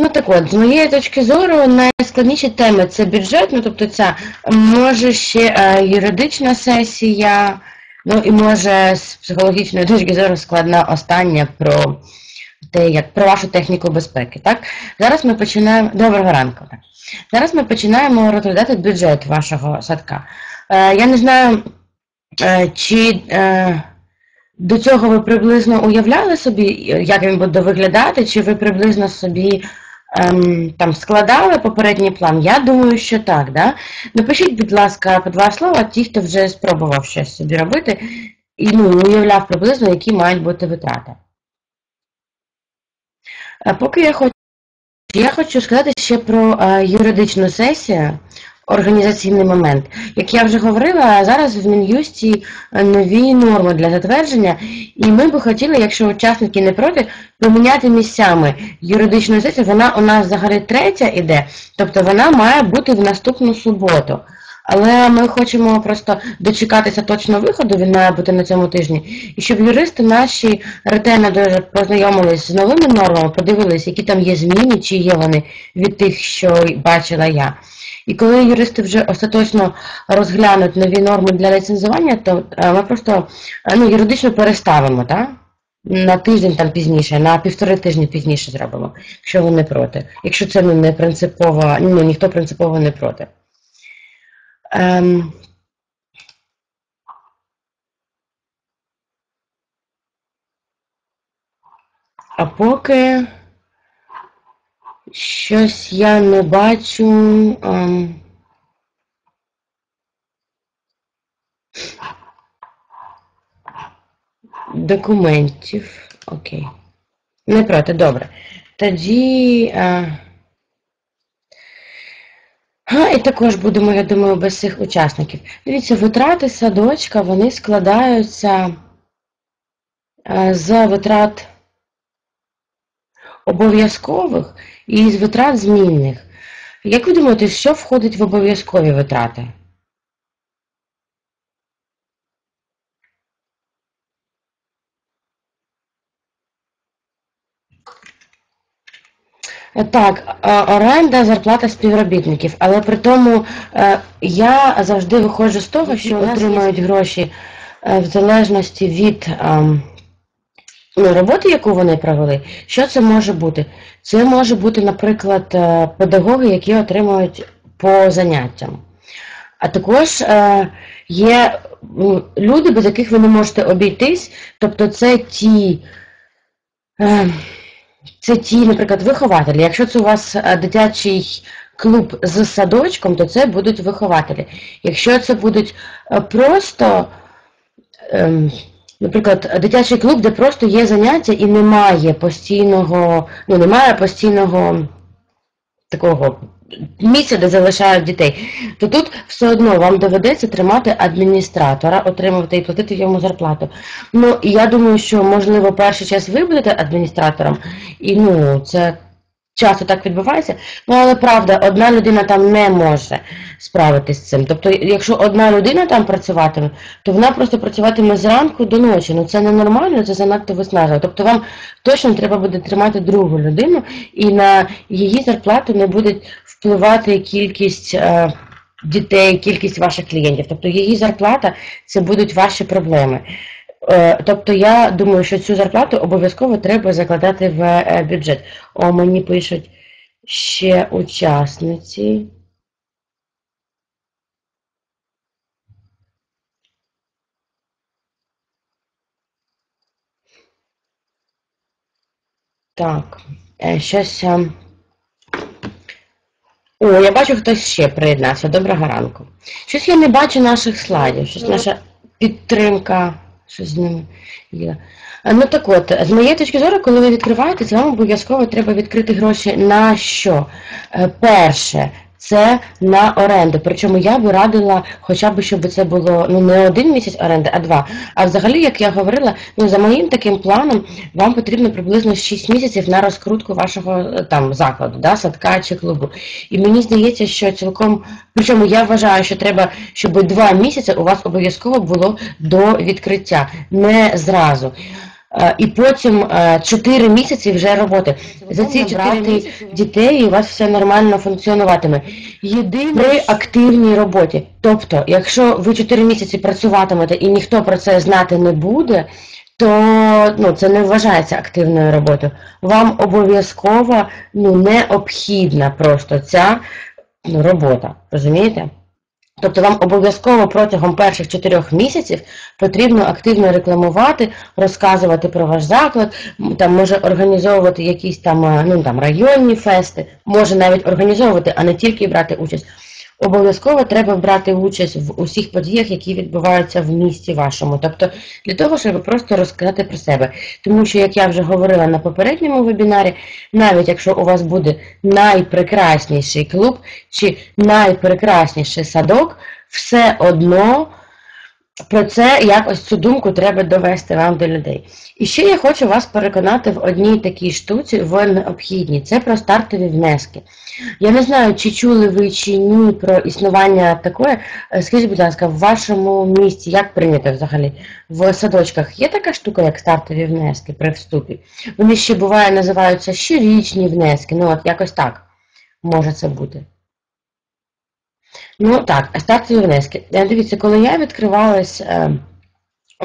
Ну так от, з моєї точки зору, найскладніші теми це бюджет, ну тобто ця може ще е, юридична сесія, ну і може з психологічної точки зору складна остання про те, як про вашу техніку безпеки. Так? Зараз ми починаємо. Доброго ранку. Так. Зараз ми починаємо розглядати бюджет вашого садка. Е, я не знаю, е, чи. Е, до цього ви приблизно уявляли собі, як він буде виглядати, чи ви приблизно собі ем, там складали попередній план? Я думаю, що так. Да? Напишіть, будь ласка, по два слова, ті, хто вже спробував щось собі робити, і ну, уявляв приблизно, які мають бути витрати. А поки я хочу, я хочу сказати ще про е, юридичну сесію. Організаційний момент. Як я вже говорила, зараз в Мін'юсті нові норми для затвердження, і ми би хотіли, якщо учасники не проти, поміняти місцями юридичну сесію. Вона у нас взагалі третя іде, тобто вона має бути в наступну суботу. Але ми хочемо просто дочекатися точно виходу, він має бути на цьому тижні, і щоб юристи наші ретельно дуже познайомились з новими нормами, подивились, які там є зміни, чи є вони від тих, що бачила я. І коли юристи вже остаточно розглянуть нові норми для ліцензування, то е, ми просто е, ну, юридично переставимо, так? На тиждень там пізніше, на півтори тижні пізніше зробимо, якщо ви не проти. Якщо це не принципово, ну ніхто принципово не проти. Ем... А поки щось я не бачу. Ем... Документів. Окей. Не проти, добре. Тоді. Е... А, і також будемо, я думаю, без цих учасників. Дивіться, витрати садочка, вони складаються е, з витрат обов'язкових і з витрат змінних. Як ви думаєте, що входить в обов'язкові витрати? Так, оренда, зарплата співробітників, але при тому е, я завжди виходжу з того, що отримують гроші е, в залежності від ем, роботи, яку вони провели. Що це може бути? Це може бути, наприклад, е, педагоги, які отримують по заняттям. А також є люди, без яких ви не можете обійтись, тобто це ті. Це ті, наприклад, вихователі. Якщо це у вас е, дитячий клуб з садочком, то це будуть вихователі. Якщо це будуть е, просто, ем, наприклад, дитячий клуб, де просто є заняття і немає постійного, ну, немає постійного такого місця, де залишають дітей, то тут все одно вам доведеться тримати адміністратора, отримувати і платити йому зарплату. Ну, і я думаю, що, можливо, перший час ви будете адміністратором, і ну, це часто так відбувається. Ну, але правда, одна людина там не може справитись з цим. Тобто, якщо одна людина там працюватиме, то вона просто працюватиме зранку до ночі. Ну це ненормально, це занадто виснажливо. Тобто вам точно треба буде тримати другу людину, і на її зарплату не буде впливати кількість. Е, дітей, кількість ваших клієнтів, тобто її зарплата це будуть ваші проблеми. Е, тобто я думаю, що цю зарплату обов'язково треба закладати в е, бюджет. О, мені пишуть ще учасниці. Так, е, щось. О, я бачу, хтось ще приєднався. Доброго ранку. Щось я не бачу наших слайдів, щось наша підтримка. Що з ними є. Ну так от, з моєї точки зору, коли ви відкриваєте, це вам обов'язково треба відкрити гроші на що? Е, перше, це на оренду. Причому я би радила, хоча б, щоб це було ну, не один місяць оренди, а два. А взагалі, як я говорила, ну за моїм таким планом вам потрібно приблизно 6 місяців на розкрутку вашого е, там закладу, да, садка чи клубу. І мені здається, що цілком, причому я вважаю, що треба, щоб два місяці у вас обов'язково було до відкриття, не зразу. Е, І потім е, 4 місяці вже роботи. За ці 4 дітей і у вас все нормально функціонуватиме. Єдине при активній роботі. Тобто, якщо ви 4 місяці працюватимете і ніхто про це знати не буде, то ну, це не вважається активною роботою. Вам обов'язково ну, необхідна просто ця ну, робота. Розумієте? Тобто вам обов'язково протягом перших чотирьох місяців потрібно активно рекламувати, розказувати про ваш заклад, там може організовувати якісь там, е, ну, там районні фести, може навіть організовувати, а не тільки брати участь. Обов'язково треба брати участь в усіх подіях, які відбуваються в місті вашому. Тобто для того, щоб просто розказати про себе. Тому що, як я вже говорила на попередньому вебінарі, навіть якщо у вас буде найпрекрасніший клуб чи найпрекрасніший садок, все одно про це якось цю думку треба довести вам до людей. І ще я хочу вас переконати в одній такій штуці, в необхідній. Це про стартові внески. Я не знаю, чи чули ви чи ні про існування такої. Е, Скажіть, будь ласка, в вашому місті як прийнято взагалі? В садочках є така штука, як стартові внески при вступі? Вони ще буває називаються щорічні внески. Ну, от якось так може це бути. Ну так, стартові внески. Дивіться, коли я відкривалась, е,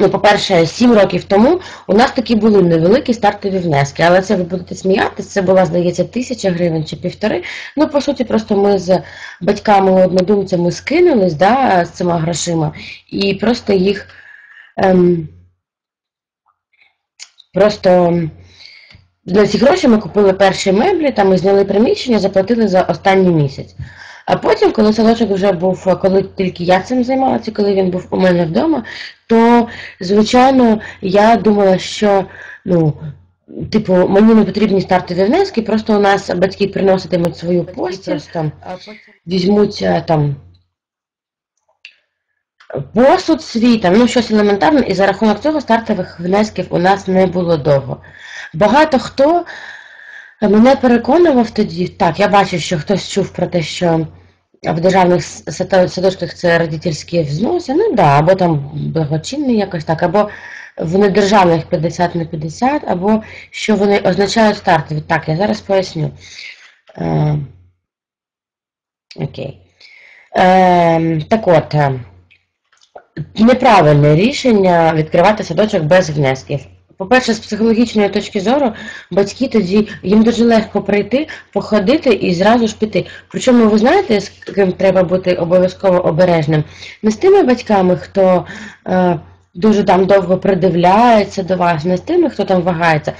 ну, по-перше, 7 років тому у нас такі були невеликі стартові внески, але це ви будете сміятися, це була, здається, тисяча гривень чи півтори. Ну, по суті, просто ми з батьками-однодумцями скинулись да, з цими грошима і просто їх ем, просто на ці гроші ми купили перші меблі, там ми зняли приміщення, заплатили за останній місяць. А потім, коли садочок вже був, коли тільки я цим займалася, коли він був у мене вдома, то, звичайно, я думала, що ну, типу, мені не потрібні стартові внески, просто у нас батьки приноситимуть свою постіль, там, візьмуть там посуд свій, там, ну щось елементарне, і за рахунок цього стартових внесків у нас не було довго. Багато хто мене переконував тоді, так, я бачу, що хтось чув про те, що в державних садочках це родительські взноси, ну да, або там благочинний якось так, або в недержавних 50 на 50, або що вони означають стартові. Так, я зараз поясню. Е, окей. Е, так от, е, неправильне рішення відкривати садочок без внесків. По-перше, з психологічної точки зору, батьки тоді їм дуже легко прийти, походити і зразу ж піти. Причому ви знаєте, з ким треба бути обов'язково обережним? Не з тими батьками, хто е, дуже там довго придивляється до вас, не з тими, хто там вагається,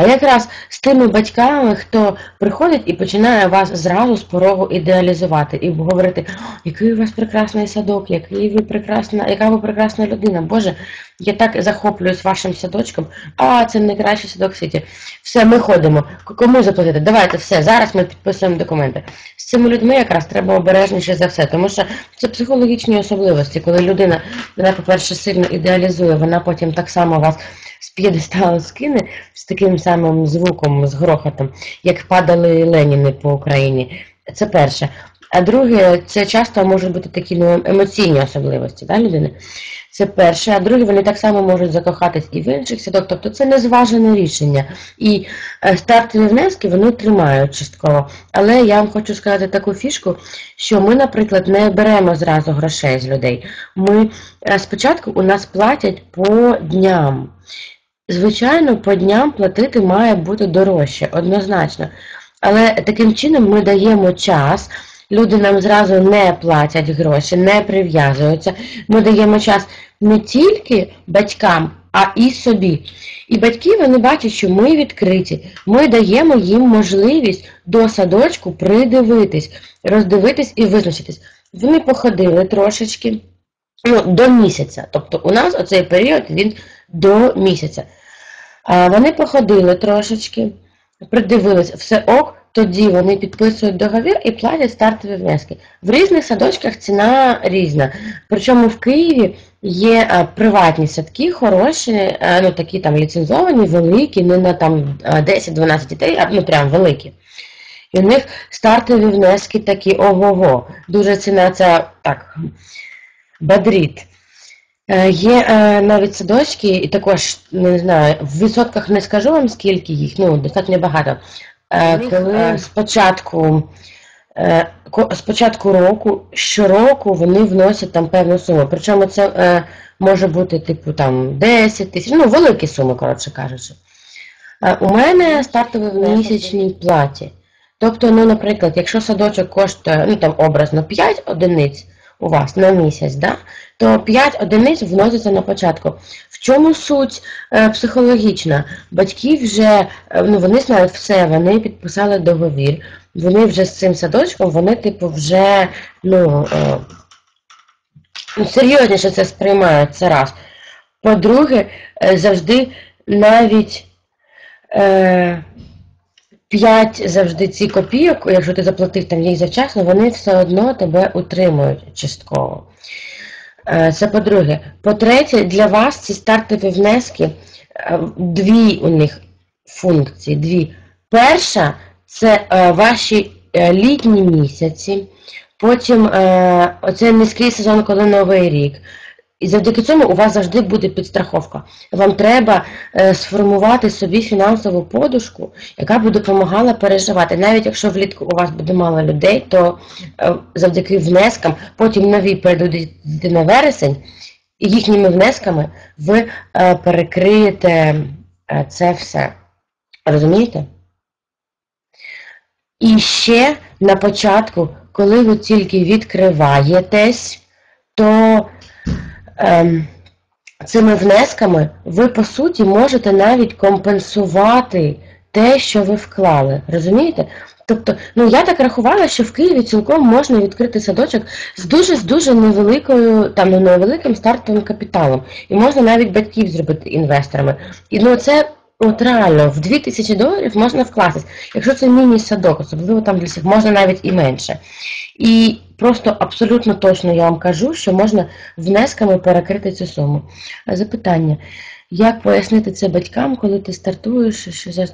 а якраз з тими батьками, хто приходить і починає вас зразу з порогу ідеалізувати і говорити, який у вас прекрасний садок, який ви прекрасна, яка ви прекрасна людина. Боже, я так захоплююсь вашим садочком, а це найкращий садок в світі. Все, ми ходимо. Кому заплатити? Давайте все, зараз ми підписуємо документи. З цими людьми якраз треба обережніше за все, тому що це психологічні особливості, коли людина, вона, по-перше, сильно ідеалізує, вона потім так само вас з п'єдесталу скине з таким самим звуком, з грохотом, як падали Леніни по Україні. Це перше. А друге, це часто можуть бути такі ну, емоційні особливості да, людини. Це перше. А друге, вони так само можуть закохатись і в інших садок. Тобто це незважене рішення. І е, стартові внески вони тримають частково. Але я вам хочу сказати таку фішку, що ми, наприклад, не беремо зразу грошей з людей. Ми е, спочатку у нас платять по дням. Звичайно, по дням платити має бути дорожче, однозначно. Але таким чином ми даємо час, люди нам зразу не платять гроші, не прив'язуються. Ми даємо час не тільки батькам, а і собі. І батьки вони бачать, що ми відкриті. Ми даємо їм можливість до садочку придивитись, роздивитись і визначитись. Вони походили трошечки ну, до місяця. Тобто у нас оцей період він до місяця. Вони походили трошечки, придивились, все ок, тоді вони підписують договір і платять стартові внески. В різних садочках ціна різна. Причому в Києві є приватні садки, хороші, ну такі там ліцензовані, великі, не на там а, 10-12 дітей, а ну прям великі. І у них стартові внески такі ого-го. Дуже ціна ця так бадріт. Е, Є е, навіть садочки, і також, не знаю, в відсотках не скажу вам, скільки їх, ну, достатньо багато. Е, Коли спочатку, спочатку року, щороку вони вносять там певну суму. Причому це е, може бути, типу, там 10 тисяч, ну, великі суми, коротше кажучи. Е, У мене стартовий в місячній платі. Тобто, ну, наприклад, якщо садочок коштує, ну там образно 5 одиниць у вас на місяць, да, то 5 одиниць вноситься на початку. В чому суть е, психологічна? Батьки вже, е, ну вони знають все, вони підписали договір, вони вже з цим садочком, вони, типу, вже, ну, е, ну, серйозніше це сприймають, це раз. По-друге, е, завжди навіть е, 5 завжди ці копійок, якщо ти заплатив там їх завчасно, вони все одно тебе утримують частково. Е, Це по-друге. По-третє, для вас ці стартові внески, е, дві у них функції. Дві. Перша це е, ваші літні місяці, потім оце низький сезон, коли Новий рік. І завдяки цьому у вас завжди буде підстраховка. Вам треба е, сформувати собі фінансову подушку, яка б допомагала переживати. Навіть якщо влітку у вас буде мало людей, то е, завдяки внескам, потім нові прийдуть на вересень, і їхніми внесками ви е, перекриєте це все. Розумієте? І ще на початку, коли ви тільки відкриваєтесь, то цими внесками ви по суті можете навіть компенсувати те, що ви вклали. Розумієте? Тобто, ну я так рахувала, що в Києві цілком можна відкрити садочок з дуже з дуже невеликою, там ну, невеликим стартовим капіталом. І можна навіть батьків зробити інвесторами. І ну це от реально в 2000 доларів можна вкластись. Якщо це міні-садок, особливо там для всіх, можна навіть і менше. І просто абсолютно точно я вам кажу, що можна внесками перекрити цю суму. Запитання: як пояснити це батькам, коли ти стартуєш, що за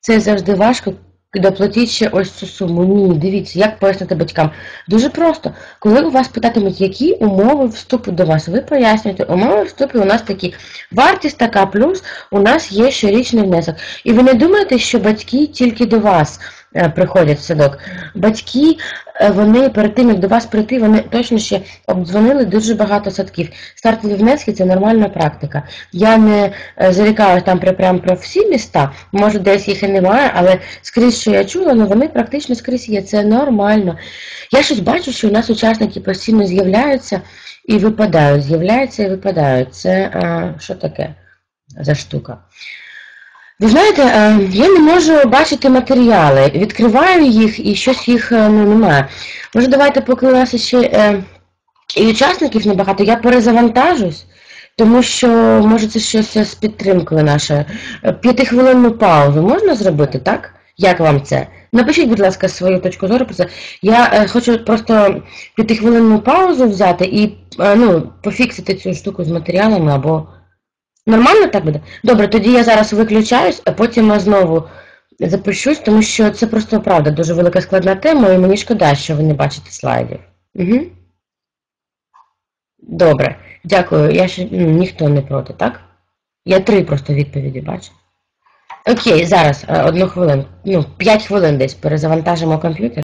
це завжди важко. Доплатіть ще ось цю суму. Ні, дивіться, як пояснити батькам. Дуже просто. Коли у вас питатимуть, які умови вступу до вас, ви пояснюєте, умови вступу у нас такі. Вартість така, плюс у нас є щорічний внесок. І ви не думаєте, що батьки тільки до вас е, приходять в садок. Батьки, е, вони перед тим, як до вас прийти, вони точно ще обдзвонили дуже багато садків. Стартові внески це нормальна практика. Я не е, зарікаю там прям про всі міста, може десь їх і немає, але скрізь, що я чула, ну вони практично скрізь є. Це нормально. Я щось бачу, що у нас учасники постійно з'являються і випадають, з'являються і випадають. Це е, що таке за штука? Ви знаєте, е, я не можу бачити матеріали. Відкриваю їх і щось їх е, ну, немає. Може, давайте, поки у нас ще е, і учасників небагато, я перезавантажусь, тому що може це щось з підтримкою нашою. П'ятихвилинну паузу можна зробити, так? Як вам це? Напишіть, будь ласка, свою точку зору про це. Я хочу просто п'ятихвилинну паузу взяти і ну, пофіксити цю штуку з матеріалами або. Нормально так буде? Добре, тоді я зараз виключаюсь, а потім я знову запишусь, тому що це просто правда дуже велика складна тема, і мені шкода, що ви не бачите слайдів. Угу. Добре, дякую. Я ще ніхто не проти, так? Я три просто відповіді бачу. Окей, зараз е, одну хвилину. Ну, п'ять хвилин десь перезавантажимо комп'ютер.